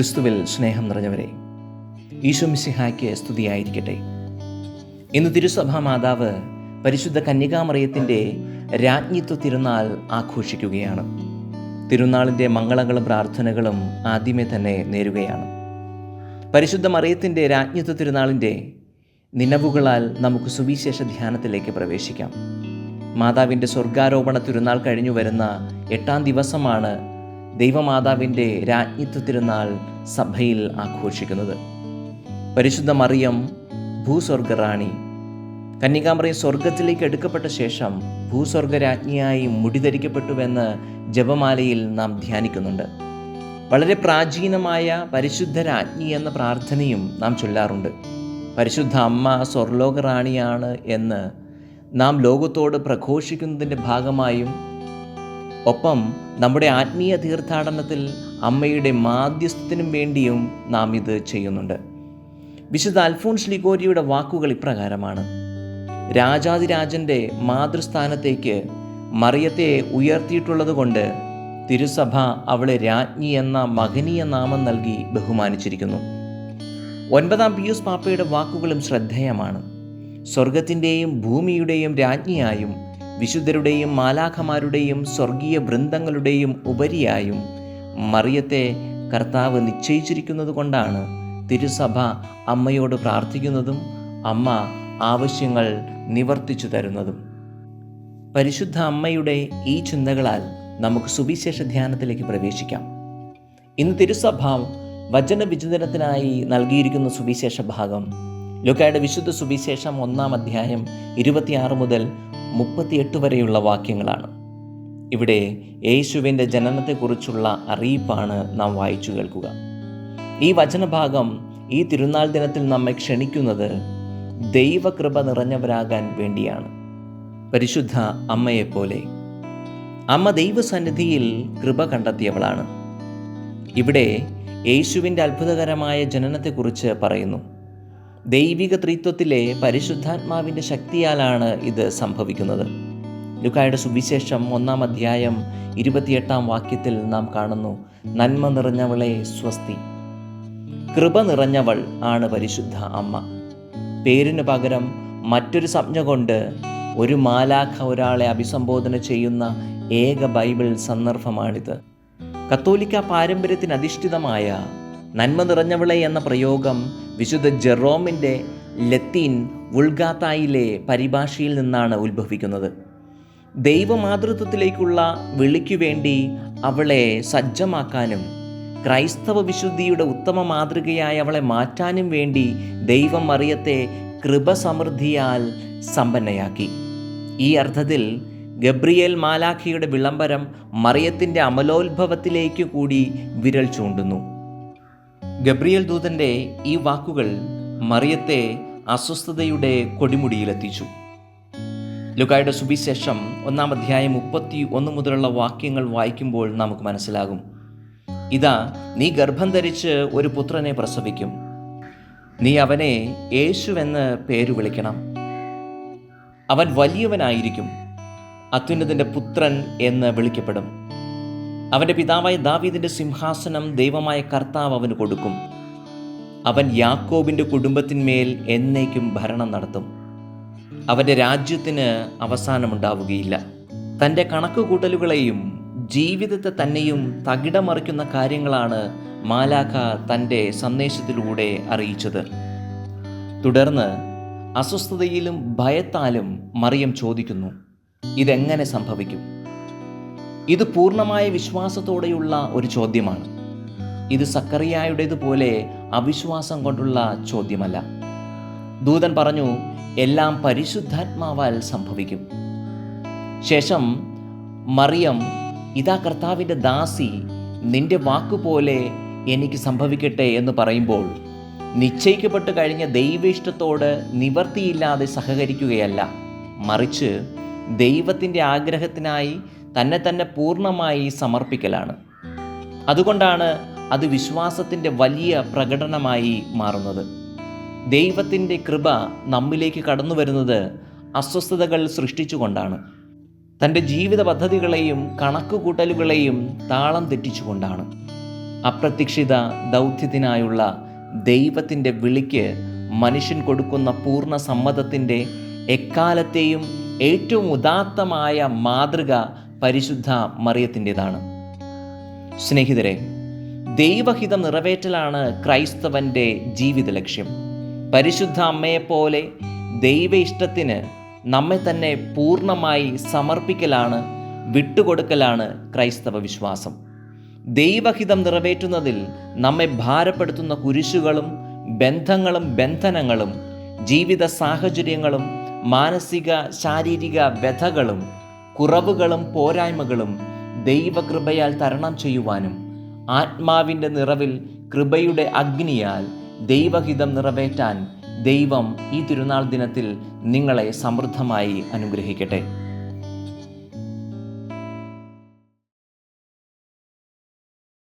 ക്രിസ്തുവിൽ സ്നേഹം നിറഞ്ഞവരെ ഈശോ മിസിഹായ്ക്ക് സ്തുതിയായിരിക്കട്ടെ. ഇന്ന് തിരുസഭാ മാതാവ് പരിശുദ്ധ കന്യകാമറിയത്തിന്റെ രാജ്ഞിത്വ തിരുനാൾ ആഘോഷിക്കുകയാണ്. തിരുനാളിന്റെ മംഗളങ്ങളും പ്രാർത്ഥനകളും ആദ്യമേ തന്നെ നേരുകയാണ്. പരിശുദ്ധ മറിയത്തിന്റെ രാജ്ഞിത്വ തിരുനാളിന്റെ നിലവുകളാൽ നമുക്ക് സുവിശേഷ ധ്യാനത്തിലേക്ക് പ്രവേശിക്കാം. മാതാവിന്റെ സ്വർഗാരോപണ തിരുനാൾ കഴിഞ്ഞു വരുന്ന എട്ടാം ദിവസമാണ് ദൈവമാതാവിന്റെ രാജ്ഞിത്വ തിരുനാൾ സഭയിൽ ആഘോഷിക്കുന്നത്. പരിശുദ്ധ മറിയം ഭൂസ്വർഗറാണി കന്യകാമറിയം സ്വർഗത്തിലേക്ക് എടുക്കപ്പെട്ട ശേഷം ഭൂസ്വർഗരാജ്ഞിയായി മുടിധരിക്കപ്പെട്ടുവെന്ന് ജപമാലയിൽ നാം ധ്യാനിക്കുന്നുണ്ട്. വളരെ പ്രാചീനമായ പരിശുദ്ധ രാജ്ഞി എന്ന പ്രാർത്ഥനയും നാം ചൊല്ലാറുണ്ട്. പരിശുദ്ധ അമ്മ സ്വർലോകറാണിയാണ് എന്ന് നാം ലോകത്തോട് പ്രഘോഷിക്കുന്നതിന്റെ ഭാഗമായും ഒപ്പം നമ്മുടെ ആത്മീയ തീർത്ഥാടനത്തിൽ അമ്മയുടെ മാധ്യസ്ഥത്തിനും വേണ്ടിയും നാം ഇത് ചെയ്യുന്നുണ്ട്. വിശുദ്ധ അൽഫോൺസ് ലിഗോരിയുടെ വാക്കുകൾ ഇപ്രകാരമാണ്. രാജാതിരാജന്റെ മാതൃസ്ഥാനത്തേക്ക് മറിയത്തെ ഉയർത്തിയിട്ടുള്ളതുകൊണ്ട് തിരുസഭ അവളെ രാജ്ഞി എന്ന മകനീയ നാമം നൽകി ബഹുമാനിച്ചിരിക്കുന്നു. ഒൻപതാം പിയൂസ് പാപ്പയുടെ വാക്കുകളും ശ്രദ്ധേയമാണ്. സ്വർഗത്തിന്റെയും ഭൂമിയുടെയും രാജ്ഞിയായും വിശുദ്ധരുടെയും മാലാഖമാരുടെയും സ്വർഗീയ വൃന്ദങ്ങളുടെയും ഉപരിയായും മറിയത്തെ കർത്താവ് നിശ്ചയിച്ചിരിക്കുന്നത് കൊണ്ടാണ് തിരുസഭ അമ്മയോട് പ്രാർത്ഥിക്കുന്നതും അമ്മ ആവശ്യങ്ങൾ നിവർത്തിച്ചു തരുന്നതും. പരിശുദ്ധ അമ്മയുടെ ഈ ചിന്തകളാൽ നമുക്ക് സുവിശേഷ ധ്യാനത്തിലേക്ക് പ്രവേശിക്കാം. ഇന്ന് തിരുസഭ വചനവിചിന്തനത്തിനായി നൽകിയിരിക്കുന്ന സുവിശേഷ ഭാഗം. ലുക്കായുടെ വിശുദ്ധ സുവിശേഷം ഒന്നാം അധ്യായം ഇരുപത്തിയാറ് മുതൽ മുപ്പത്തിയെട്ട് വരെയുള്ള വാക്യങ്ങളാണ്. ഇവിടെ യേശുവിന്റെ ജനനത്തെക്കുറിച്ചുള്ള അറിയിപ്പാണ് നാം വായിച്ചു കേൾക്കുക. ഈ വചനഭാഗം ഈ തിരുനാൾ ദിനത്തിൽ നമ്മെ ക്ഷണിക്കുന്നത് ദൈവകൃപ നിറഞ്ഞവരാകാൻ വേണ്ടിയാണ്. പരിശുദ്ധ അമ്മയെപ്പോലെ അമ്മ ദൈവസന്നിധിയിൽ കൃപ കണ്ടെത്തിയവളാണ്. ഇവിടെ യേശുവിന്റെ അത്ഭുതകരമായ ജനനത്തെക്കുറിച്ച് പറയുന്നു. ദൈവിക ത്രിത്വത്തിലെ പരിശുദ്ധാത്മാവിന്റെ ശക്തിയാലാണ് ഇത് സംഭവിക്കുന്നത്. ലുക്കായുടെ സുവിശേഷം ഒന്നാം അധ്യായം ഇരുപത്തിയെട്ടാം വാക്യത്തിൽ നാം കാണുന്നു നന്മ നിറഞ്ഞവളെ സ്വസ്തി. കൃപ നിറഞ്ഞവൾ ആണ് പരിശുദ്ധ അമ്മ. പേരിന് പകരം മറ്റൊരു സംജ്ഞ കൊണ്ട് ഒരു മാലാഖ ഒരാളെ അഭിസംബോധന ചെയ്യുന്ന ഏക ബൈബിൾ സന്ദർഭമാണിത്. കത്തോലിക്ക പാരമ്പര്യത്തിന് അധിഷ്ഠിതമായ നന്മ നിറഞ്ഞവളെ എന്ന പ്രയോഗം വിശുദ്ധ ജെറോമിന്റെ ലത്തീൻ ഉൾഗാത്തായിലെ പരിഭാഷയിൽ നിന്നാണ് ഉത്ഭവിക്കുന്നത്. ദൈവമാതൃത്വത്തിലേക്കുള്ള വിളിക്കു വേണ്ടി അവളെ സജ്ജമാക്കാനും ക്രൈസ്തവ വിശുദ്ധിയുടെ ഉത്തമ മാതൃകയായി അവളെ മാറ്റാനും വേണ്ടി ദൈവം മറിയത്തെ കൃപസമൃദ്ധിയാൽ സമ്പന്നയാക്കി. ഈ അർത്ഥത്തിൽ ഗബ്രിയേൽ മാലാഖിയുടെ വിളംബരം മറിയത്തിന്റെ അമലോത്ഭവത്തിലേക്ക് കൂടി വിരൽ ചൂണ്ടുന്നു. ഗബ്രിയേൽ ദൂതന്റെ ഈ വാക്കുകൾ മറിയത്തെ അസ്വസ്ഥതയുടെ കൊടിമുടിയിലെത്തിച്ചു. ലുക്കായുടെ സുവിശേഷം ഒന്നാം അധ്യായം മുപ്പത്തി ഒന്ന് മുതലുള്ള വാക്യങ്ങൾ വായിക്കുമ്പോൾ നമുക്ക് മനസ്സിലാകും. ഇതാ നീ ഗർഭം ധരിച്ച് ഒരു പുത്രനെ പ്രസവിക്കും. നീ അവനെ യേശുവെന്ന് പേര് വിളിക്കണം. അവൻ വലിയവനായിരിക്കും. അത്യുന്നതിന്റെ പുത്രൻ എന്ന് വിളിക്കപ്പെടും. അവന്റെ പിതാവായ ദാവീദിന്റെ സിംഹാസനം ദൈവമായ കർത്താവ് അവന് കൊടുക്കും. അവൻ യാക്കോബിന്റെ കുടുംബത്തിന്മേൽ എന്നേക്കും ഭരണം നടത്തും. അവന്റെ രാജ്യത്തിന് അവസാനമുണ്ടാവുകയില്ല. തന്റെ കണക്കുകൂട്ടലുകളെയും ജീവിതത്തെ തന്നെയും തകിടമറിക്കുന്ന കാര്യങ്ങളാണ് മാലാഖ തന്റെ സന്ദേശത്തിലൂടെ അറിയിച്ചത്. തുടർന്ന് അസ്വസ്ഥതയിലും ഭയത്താലും മറിയം ചോദിക്കുന്നു ഇതെങ്ങനെ സംഭവിക്കും? ഇത് പൂർണമായ വിശ്വാസത്തോടെയുള്ള ഒരു ചോദ്യമാണ്. ഇത് സക്കറിയായുടേതുപോലെ അവിശ്വാസം കൊണ്ടുള്ള ചോദ്യമല്ല. ദൂതൻ പറഞ്ഞു എല്ലാം പരിശുദ്ധാത്മാവാൽ സംഭവിക്കും. ശേഷം മറിയം ഇതാ കർത്താവിന്റെ ദാസി നിന്റെ വാക്കുപോലെ എനിക്ക് സംഭവിക്കട്ടെ എന്ന് പറയുമ്പോൾ നിശ്ചയിക്കപ്പെട്ട് കഴിഞ്ഞ ദൈവേഷ്ടത്തോട് നിവർത്തിയില്ലാതെ സഹകരിക്കുകയല്ല. മറിച്ച് ദൈവത്തിന്റെ ആഗ്രഹത്തിനായി തന്നെ തന്നെ പൂർണമായി സമർപ്പിക്കലാണ്. അതുകൊണ്ടാണ് അത് വിശ്വാസത്തിന്റെ വലിയ പ്രകടനമായി മാറുന്നത്. ദൈവത്തിന്റെ കൃപ നമ്മിലേക്ക് കടന്നു വരുന്നത് അസ്വസ്ഥതകൾ സൃഷ്ടിച്ചുകൊണ്ടാണ്. തന്റെ ജീവിത പദ്ധതികളെയും കണക്കുകൂട്ടലുകളെയും താളം തെറ്റിച്ചുകൊണ്ടാണ്. അപ്രതീക്ഷിത ദൗത്യത്തിനായുള്ള ദൈവത്തിന്റെ വിളിക്ക് മനുഷ്യൻ കൊടുക്കുന്ന പൂർണ സമ്മതത്തിന്റെ എക്കാലത്തെയും ഏറ്റവും ഉദാത്തമായ മാതൃക പരിശുദ്ധ മറിയത്തിന്റെതാണ്. സ്നേഹിതരെ ദൈവഹിതം നിറവേറ്റലാണ് ക്രൈസ്തവന്റെ ജീവിത ലക്ഷ്യം പരിശുദ്ധ അമ്മയെപ്പോലെ ദൈവ ഇഷ്ടത്തിന് നമ്മെ തന്നെ പൂർണമായി സമർപ്പിക്കലാണ് വിട്ടുകൊടുക്കലാണ് ക്രൈസ്തവ വിശ്വാസം. ദൈവഹിതം നിറവേറ്റുന്നതിൽ നമ്മെ ഭാരപ്പെടുത്തുന്ന കുരിശുകളും ബന്ധങ്ങളും ബന്ധനങ്ങളും ജീവിത സാഹചര്യങ്ങളും മാനസിക ശാരീരിക വ്യഥകളും കുറവുകളും പോരായ്മകളും ദൈവകൃപയാൽ തരണം ചെയ്യുവാനും ആത്മാവിന്റെ നിറവിൽ കൃപയുടെ അഗ്നിയാൽ ദൈവഹിതം നിറവേറ്റാൻ ദൈവം ഈ തിരുനാൾ ദിനത്തിൽ നിങ്ങളെ സമൃദ്ധമായി അനുഗ്രഹിക്കട്ടെ.